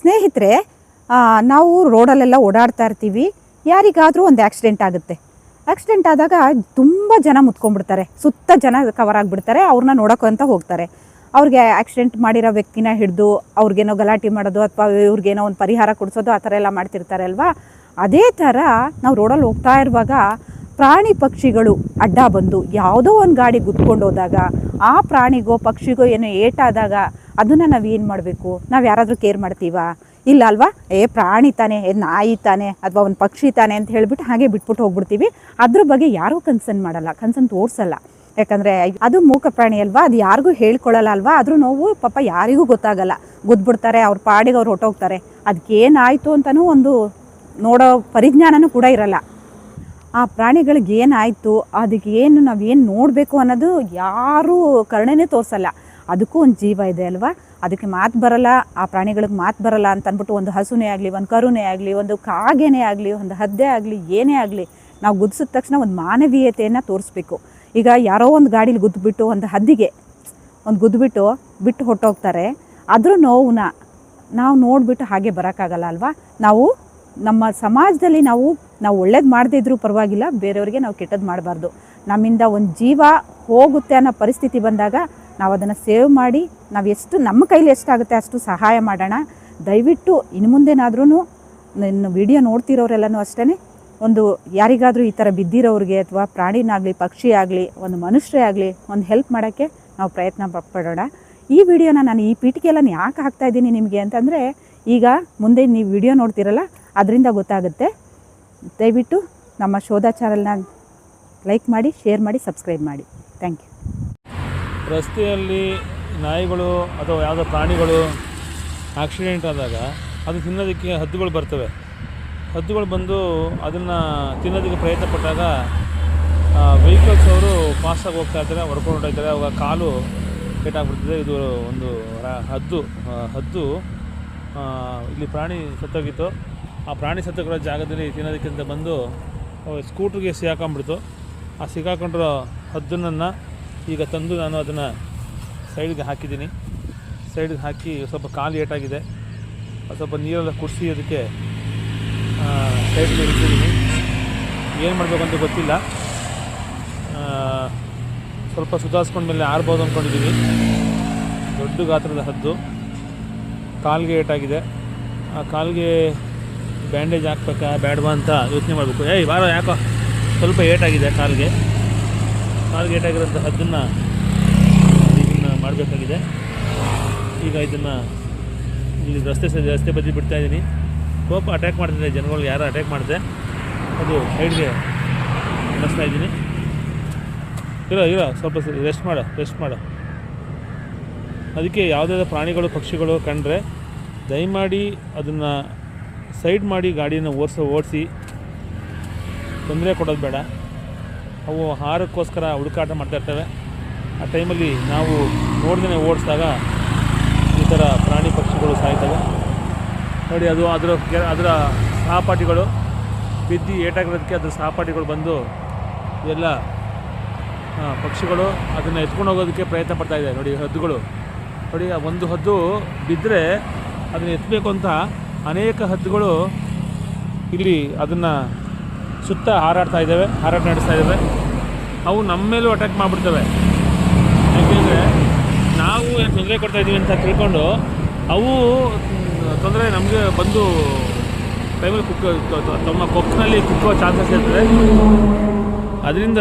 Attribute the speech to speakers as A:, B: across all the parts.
A: ಸ್ನೇಹಿತರೆ ನಾವು ರೋಡಲ್ಲೆಲ್ಲ ಓಡಾಡ್ತಾ ಇರ್ತೀವಿ. ಯಾರಿಗಾದರೂ ಒಂದು ಆಕ್ಸಿಡೆಂಟ್ ಆಗುತ್ತೆ. ಆಕ್ಸಿಡೆಂಟ್ ಆದಾಗ ತುಂಬ ಜನ ಮುತ್ಕೊಂಡ್ಬಿಡ್ತಾರೆ. ಸುತ್ತ ಜನ ಕವರ್ ಆಗಿಬಿಡ್ತಾರೆ, ಅವ್ರನ್ನ ಅಂತ ಹೋಗ್ತಾರೆ. ಅವ್ರಿಗೆ ಆಕ್ಸಿಡೆಂಟ್ ಮಾಡಿರೋ ವ್ಯಕ್ತಿನ ಹಿಡಿದು, ಅವ್ರಿಗೇನೋ ಗಲಾಟೆ ಮಾಡೋದು ಅಥವಾ ಇವ್ರಿಗೇನೋ ಒಂದು ಪರಿಹಾರ ಕೊಡಿಸೋದು ಆ ಥರ ಎಲ್ಲ ಮಾಡ್ತಿರ್ತಾರೆ ಅಲ್ವಾ? ಅದೇ ಥರ ನಾವು ರೋಡಲ್ಲಿ ಹೋಗ್ತಾ ಇರುವಾಗ ಪ್ರಾಣಿ ಪಕ್ಷಿಗಳು ಅಡ್ಡ ಬಂದು ಯಾವುದೋ ಒಂದು ಗಾಡಿ ಗುದ್ಕೊಂಡು ಹೋದಾಗ, ಆ ಪ್ರಾಣಿಗೋ ಪಕ್ಷಿಗೋ ಏನೋ ಏಟಾದಾಗ ಅದನ್ನು ನಾವು ಏನು ಮಾಡಬೇಕು? ನಾವು ಯಾರಾದರೂ ಕೇರ್ ಮಾಡ್ತೀವಾ? ಇಲ್ಲ ಅಲ್ವಾ? ಏ, ಪ್ರಾಣಿ ತಾನೆ, ಏ, ನಾಯಿ ತಾನೆ ಅಥವಾ ಒಂದು ಪಕ್ಷಿ ತಾನೆ ಅಂತ ಹೇಳಿಬಿಟ್ಟು ಹಾಗೆ ಬಿಟ್ಬಿಟ್ಟು ಹೋಗ್ಬಿಡ್ತೀವಿ. ಅದ್ರ ಬಗ್ಗೆ ಯಾರೂ ಕನ್ಸರ್ನ್ ಮಾಡಲ್ಲ ಕನ್ಸರ್ನ್ ತೋರಿಸಲ್ಲ. ಯಾಕಂದರೆ ಅದು ಮೂಕ ಪ್ರಾಣಿ ಅಲ್ವಾ? ಅದು ಯಾರಿಗೂ ಹೇಳ್ಕೊಳ್ಳಲ್ಲ ಅಲ್ವಾ? ಆದರೂ ನೋವು ಪಾಪ ಯಾರಿಗೂ ಗೊತ್ತಾಗಲ್ಲ. ಗುದ್ಬಿಡ್ತಾರೆ ಅವ್ರ ಪಾಡಿಗೆ ಅವ್ರು ಹೊಟ್ಟೋಗ್ತಾರೆ ಅದಕ್ಕೇನಾಯಿತು ಅಂತಲೂ ಒಂದು ನೋಡೋ ಪರಿಜ್ಞಾನನೂ ಕೂಡ ಇರಲ್ಲ. ಆ ಪ್ರಾಣಿಗಳಿಗೆ ಏನಾಯಿತು? ಅದಕ್ಕೆ ಏನು ನಾವು ಏನು ನೋಡಬೇಕು ಅನ್ನೋದು ಯಾರೂ ಕರುಣೆನೇ ತೋರಿಸಲ್ಲ. ಅದಕ್ಕೂ ಒಂದು ಜೀವ ಇದೆ ಅಲ್ವಾ? ಅದಕ್ಕೆ ಮಾತು ಬರಲ್ಲ, ಆ ಪ್ರಾಣಿಗಳಿಗೆ ಮಾತು ಬರಲ್ಲ ಅಂತ ಅಂದ್ಬಿಟ್ಟು ಒಂದು ಹಸುನೇ ಆಗಲಿ, ಒಂದು ಕರುನೇ ಆಗಲಿ, ಒಂದು ಕಾಗೆನೇ ಆಗಲಿ, ಒಂದು ಹದ್ದೆ ಆಗಲಿ, ಏನೇ ಆಗಲಿ, ನಾವು ಗುದ್ಸಿದ ತಕ್ಷಣ ಒಂದು ಮಾನವೀಯತೆಯನ್ನು ತೋರಿಸ್ಬೇಕು. ಈಗ ಯಾರೋ ಒಂದು ಗಾಡೀಲಿ ಗುದ್ದುಬಿಟ್ಟು ಒಂದು ಹದ್ದಿಗೆ ಒಂದು ಗುದ್ದುಬಿಟ್ಟು ಬಿಟ್ಟು ಹೊಟ್ಟೋಗ್ತಾರೆ ಅದ್ರ ನೋವನ್ನ ನಾವು ನೋಡಿಬಿಟ್ಟು ಹಾಗೆ ಬರೋಕ್ಕಾಗಲ್ಲ ಅಲ್ವಾ? ನಾವು ನಮ್ಮ ಸಮಾಜದಲ್ಲಿ ನಾವು ನಾವು ಒಳ್ಳೇದು ಮಾಡದೇ ಇದ್ರೂ ಪರವಾಗಿಲ್ಲ, ಬೇರೆಯವರಿಗೆ ನಾವು ಕೆಟ್ಟದ್ದು ಮಾಡಬಾರ್ದು. ನಮ್ಮಿಂದ ಒಂದು ಜೀವ ಹೋಗುತ್ತೆ ಅನ್ನೋ ಪರಿಸ್ಥಿತಿ ಬಂದಾಗ ನಾವು ಅದನ್ನು ಸೇವ್ ಮಾಡಿ ನಾವು ಎಷ್ಟು ನಮ್ಮ ಕೈಲಿ ಎಷ್ಟಾಗುತ್ತೆ ಅಷ್ಟು ಸಹಾಯ ಮಾಡೋಣ. ದಯವಿಟ್ಟು ಇನ್ನು ಮುಂದೆನಾದ್ರೂ ಇನ್ನು ವಿಡಿಯೋ ನೋಡ್ತಿರೋರೆಲ್ಲನೂ ಅಷ್ಟೇ ಒಂದು ಯಾರಿಗಾದರೂ ಈ ಥರ ಬಿದ್ದಿರೋರಿಗೆ ಅಥವಾ ಪ್ರಾಣಿನಾಗಲಿ ಪಕ್ಷಿ ಆಗಲಿ ಒಂದು ಮನುಷ್ಯರೇ ಆಗಲಿ ಒಂದು ಹೆಲ್ಪ್ ಮಾಡೋಕ್ಕೆ ನಾವು ಪ್ರಯತ್ನ ಪಡೋಣ. ಈ ವಿಡಿಯೋನ ನಾನು ಈ ಪೀಠಿಗೆಲ್ಲ ಯಾಕೆ ಹಾಕ್ತಾ ಇದ್ದೀನಿ ನಿಮಗೆ ಅಂತಂದರೆ, ಈಗ ಮುಂದೆ ನೀವು ವಿಡಿಯೋ ನೋಡ್ತಿರಲ್ಲ, ಅದರಿಂದ ಗೊತ್ತಾಗುತ್ತೆ. ದಯವಿಟ್ಟು ನಮ್ಮ ಶೋಧ ಚಾನಲ್ನ ಲೈಕ್ ಮಾಡಿ, ಶೇರ್ ಮಾಡಿ, ಸಬ್ಸ್ಕ್ರೈಬ್ ಮಾಡಿ. Thank you.
B: ರಸ್ತೆಯಲ್ಲಿ ನಾಯಿಗಳು ಅಥವಾ ಯಾವುದೋ ಪ್ರಾಣಿಗಳು ಆಕ್ಸಿಡೆಂಟ್ ಆದಾಗ ಅದು ತಿನ್ನೋದಕ್ಕೆ ಹದ್ದುಗಳು ಬರ್ತವೆ. ಹದ್ದುಗಳು ಬಂದು ಅದನ್ನು ತಿನ್ನೋದಕ್ಕೆ ಪ್ರಯತ್ನ ಪಟ್ಟಾಗ ವೆಹಿಕಲ್ಸ್ ಅವರು ಫಾಸ್ಟಾಗಿ ಹೋಗ್ತಾ ಇರ್ತಾರೆ, ಹೊಡ್ಕೊಂಡು ಹೊರಟಿರ್ತಾರೆ ಅವಾಗ ಕಾಲು ಕೆಟ್ಟಾಗ್ಬಿಡ್ತದೆ. ಇದು ಒಂದು ಹದ್ದು ಹದ್ದು ಇಲ್ಲಿ ಪ್ರಾಣಿ ಸತ್ತೋಗಿತ್ತು. ಆ ಪ್ರಾಣಿ ಸತ್ತೋಗಿರೋ ಜಾಗದಲ್ಲಿ ತಿನ್ನೋದಕ್ಕಿಂತ ಬಂದು ಸ್ಕೂಟ್ರಿಗೆ ಸಿಗಾಕೊಂಡ್ಬಿಡ್ತು ಆ ಸಿಗಾಕೊಂಡಿರೋ ಹದ್ದನ್ನು ಈಗ ತಂದು ನಾನು ಅದನ್ನು ಸೈಡ್ಗೆ ಹಾಕಿದ್ದೀನಿ. ಸೈಡ್ಗೆ ಹಾಕಿ ಸ್ವಲ್ಪ ಕಾಲು ಏಟಾಗಿದೆ ಸ್ವಲ್ಪ ನೀರೆಲ್ಲ ಕುಡಿಸಿ ಅದಕ್ಕೆ ಸೈಡ್ಗೆ ಇಟ್ಟಿದ್ದೀನಿ. ಏನು ಮಾಡಬೇಕು ಅಂತ ಗೊತ್ತಿಲ್ಲ. ಸ್ವಲ್ಪ ಸುಧಾರಿಸ್ಕೊಂಡ್ಮೇಲೆ ಆರ್ಬೋದು ಅಂದ್ಕೊಂಡಿದ್ದೀನಿ ದೊಡ್ಡ ಗಾತ್ರದ ಹದ್ದು. ಕಾಲಿಗೆ ಏಟಾಗಿದೆ. ಆ ಕಾಲಿಗೆ ಬ್ಯಾಂಡೇಜ್ ಹಾಕ್ಬೇಕಾ ಬೇಡವಾ ಅಂತ ಯೋಚನೆ ಮಾಡಬೇಕು. ಏಯ್, ಬಾರ, ಯಾಕೋ? ಸ್ವಲ್ಪ ಏಟಾಗಿದೆ ಕಾಲಿಗೆ. ಕಾಲಿಗೆ ಗೇಟ್ ಆಗಿರೋಂತಹದ್ದನ್ನು ಇದನ್ನು ಮಾಡಬೇಕಾಗಿದೆ. ಈಗ ಇದನ್ನು ಇಲ್ಲಿ ರಸ್ತೆ ರಸ್ತೆ ಬದಿ ಬಿಡ್ತಾ ಇದ್ದೀನಿ ಕೋಪ ಅಟ್ಯಾಕ್ ಮಾಡ್ತಿದೆ. ಜನಗಳಿಗೆ ಯಾರು ಅಟ್ಯಾಕ್ ಮಾಡಿದೆ? ಅದು ಸೈಡ್ಗೆ ಬಸ್ತಾ ಇದ್ದೀನಿ ಇರೋ ಇರೋ, ಸ್ವಲ್ಪ ರೆಸ್ಟ್ ಮಾಡು ರೆಸ್ಟ್ ಮಾಡು. ಅದಕ್ಕೆ ಯಾವುದಾದ್ರು ಪ್ರಾಣಿಗಳು, ಪಕ್ಷಿಗಳು ಕಂಡ್ರೆ ದಯಮಾಡಿ ಅದನ್ನು ಸೈಡ್ ಮಾಡಿ ಗಾಡಿಯನ್ನು ಓಡಿಸೋ, ಓಡಿಸಿ ತೊಂದರೆ ಕೊಡೋದು ಬೇಡ. ಅವು ಆಹಾರಕ್ಕೋಸ್ಕರ ಹುಡುಕಾಟ ಮಾಡ್ತಾ ಇರ್ತವೆ. ಆ ಟೈಮಲ್ಲಿ ನಾವು ನೋಡ್ದೇ ಓಡಿಸಿದಾಗ ಈ ಥರ ಪ್ರಾಣಿ ಪಕ್ಷಿಗಳು ಸಾಯ್ತವೆ. ನೋಡಿ ಅದು ಅದರ ಅದರ ಸಹಪಾಠಿಗಳು ಬಿದ್ದು ಏಟಾಗಿರೋದಕ್ಕೆ ಅದರ ಸಹಪಾಠಿಗಳು ಬಂದು ಆ, ಪಕ್ಷಿಗಳು ಅದನ್ನು ಎತ್ಕೊಂಡು ಹೋಗೋದಕ್ಕೆ ಪ್ರಯತ್ನ ಪಡ್ತಾ ಇದೆ ನೋಡಿ ಹದ್ದುಗಳು. ನೋಡಿ ಆ ಒಂದು ಹದ್ದು ಬಿದ್ದರೆ ಅದನ್ನು ಎತ್ತಬೇಕು ಅಂತ ಅನೇಕ ಹದ್ದುಗಳು ಇಲ್ಲಿ ಅದನ್ನು ಸುತ್ತ ಹಾರಾಡ್ತಾ ಇದ್ದಾವೆ, ಹಾರಾಟ ನಡೆಸ್ತಾ ಇದ್ದಾವೆ. ಅವು ನಮ್ಮ ಮೇಲೂ ಅಟ್ಯಾಕ್ ಮಾಡಿಬಿಡ್ತವೆ. ಯಾಕೆಂದರೆ ನಾವು ಏನು ತೊಂದರೆ ಕೊಡ್ತಾ ಇದ್ದೀವಿ ಅಂತ ತಿಳ್ಕೊಂಡು ಅವು ತೊಂದರೆ ನಮಗೆ ಬಂದು ಟೈಮಲ್ಲಿ ತ- ತಮ್ಮ ಕೊಕ್ಕಿನಲ್ಲಿ ಕುಕ್ಕುವ ಚಾನ್ಸಸ್ ಇರ್ತದೆ. ಅದರಿಂದ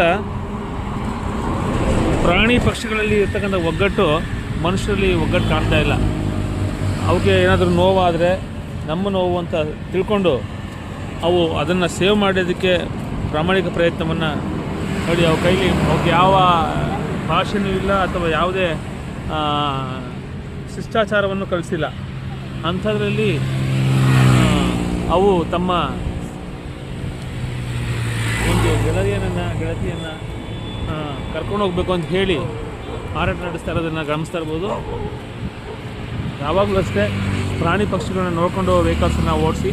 B: ಪ್ರಾಣಿ ಪಕ್ಷಿಗಳಲ್ಲಿ ಇರ್ತಕ್ಕಂಥ ಒಗ್ಗಟ್ಟು ಮನುಷ್ಯರಲ್ಲಿ ಒಗ್ಗಟ್ಟು ಕಾಣ್ತಾ ಇಲ್ಲ. ಅವಕ್ಕೆ ಏನಾದರೂ ನೋವಾದರೆ ನಮ್ಮ ನೋವು ಅಂತ ತಿಳ್ಕೊಂಡು ಅವು ಅದನ್ನು ಸೇವ್ ಮಾಡೋದಕ್ಕೆ ಪ್ರಾಮಾಣಿಕ ಪ್ರಯತ್ನವನ್ನು ನೋಡಿ, ಅವು ಕೈಲಿ ಅವಕ್ಕೆ ಯಾವ ಭಾಷೆನೂ ಇಲ್ಲ ಅಥವಾ ಯಾವುದೇ ಶಿಷ್ಟಾಚಾರವನ್ನು ಕಲಿಸಿಲ್ಲ. ಅಂಥದ್ರಲ್ಲಿ ಅವು ತಮ್ಮ ಒಂದು ಗೆಳೆಯನನ್ನು ಗೆಳತಿಯನ್ನು ಕರ್ಕೊಂಡು ಹೋಗಬೇಕು ಅಂತ ಹೇಳಿ ಮಾರಾಟ ನಡೆಸ್ತಾ ಇರೋದನ್ನು ಗಮನಿಸ್ತಾ ಇರ್ಬೋದು. ಯಾವಾಗಲೂ ಅಷ್ಟೇ, ಪ್ರಾಣಿ ಪಕ್ಷಿಗಳನ್ನ ನೋಡಿಕೊಂಡು ವೆಹಿಕಲ್ಸನ್ನು ಓಡಿಸಿ.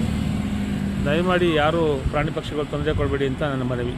B: ದಯಮಾಡಿ ಯಾರು ಪ್ರಾಣಿ ಪಕ್ಷಿಗಳು ತೊಂದರೆ ಕೊಡಬೇಡಿ ಅಂತ ನನ್ನ ಮನವಿ.